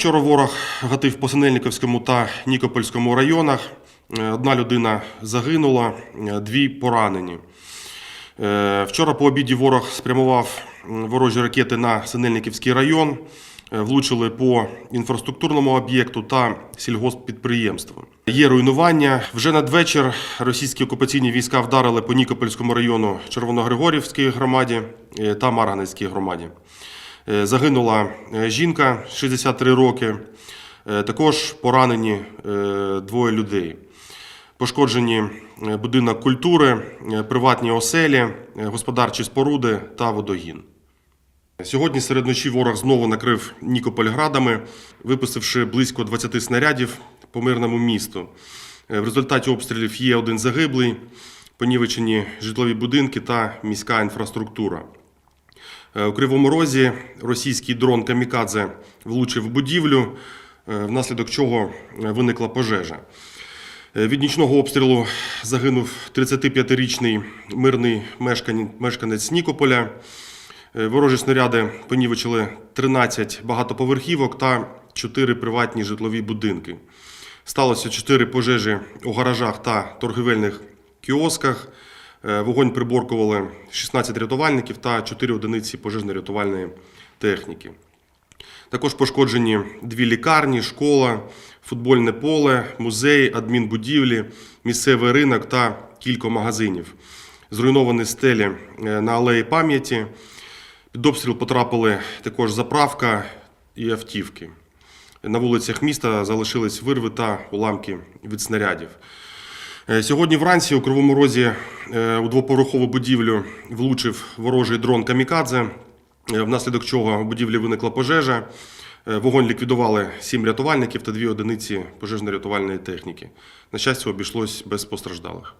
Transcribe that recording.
Вчора ворог гатив по Синельниковському та Нікопольському районах. Е, Одна людина загинула, е, дві поранені. Е, Вчора по обіді ворог спрямував ворожі ракети на Синельниківський район, влучили по інфраструктурному об'єкту та сільгосппідприємству. Є руйнування. Вже надвечір російські окупаційні війська вдарили по Нікопольському району Червоногригорівській громаді та Марганецькій громаді. Е, Загинула е, жінка 63 роки. Е, Також поранені двоє людей. Пошкоджені будинок культури, приватні оселі, господарчі споруди та водогін. Сьогодні серед ночі ворог знову накрив Нікополь градами, випустивши близько 20 снарядів по мирному місту. В результаті обстрілів є один загиблий, понівечені житлові будинки та міська інфраструктура. Е, У Кривому Розі російський дрон Камікадзе влучив будівлю, е, внаслідок чого е, виникла пожежа. Від нічного обстрілу загинув 35-річний мирний мешкан- мешканець Нікополя. Ворожі снаряди понівечили 13 багатоповерхівок та 4 приватні житлові будинки. Сталося 4 пожежі у гаражах та торгівельних кіосках. Е, Вогонь приборкували 16 рятувальників та 4 одиниці пожежно-рятувальної техніки. Також пошкоджені дві лікарні, школа, футбольне поле, музей, адмінбудівлі, місцевий ринок та кілька магазинів. Зруйновані стелі е, на алеї пам'яті. Під обстріл потрапили також заправка і автівки. На вулицях міста залишились вирви та уламки від снарядів. Е, Сьогодні вранці у Кривому Розі е, у двоповерхову будівлю влучив ворожий дрон Камікадзе, е, внаслідок чого у будівлі виникла пожежа. Вогонь ліквідували сім рятувальників та дві одиниці пожежно-рятувальної техніки. На щастя, обійшлось без постраждалих.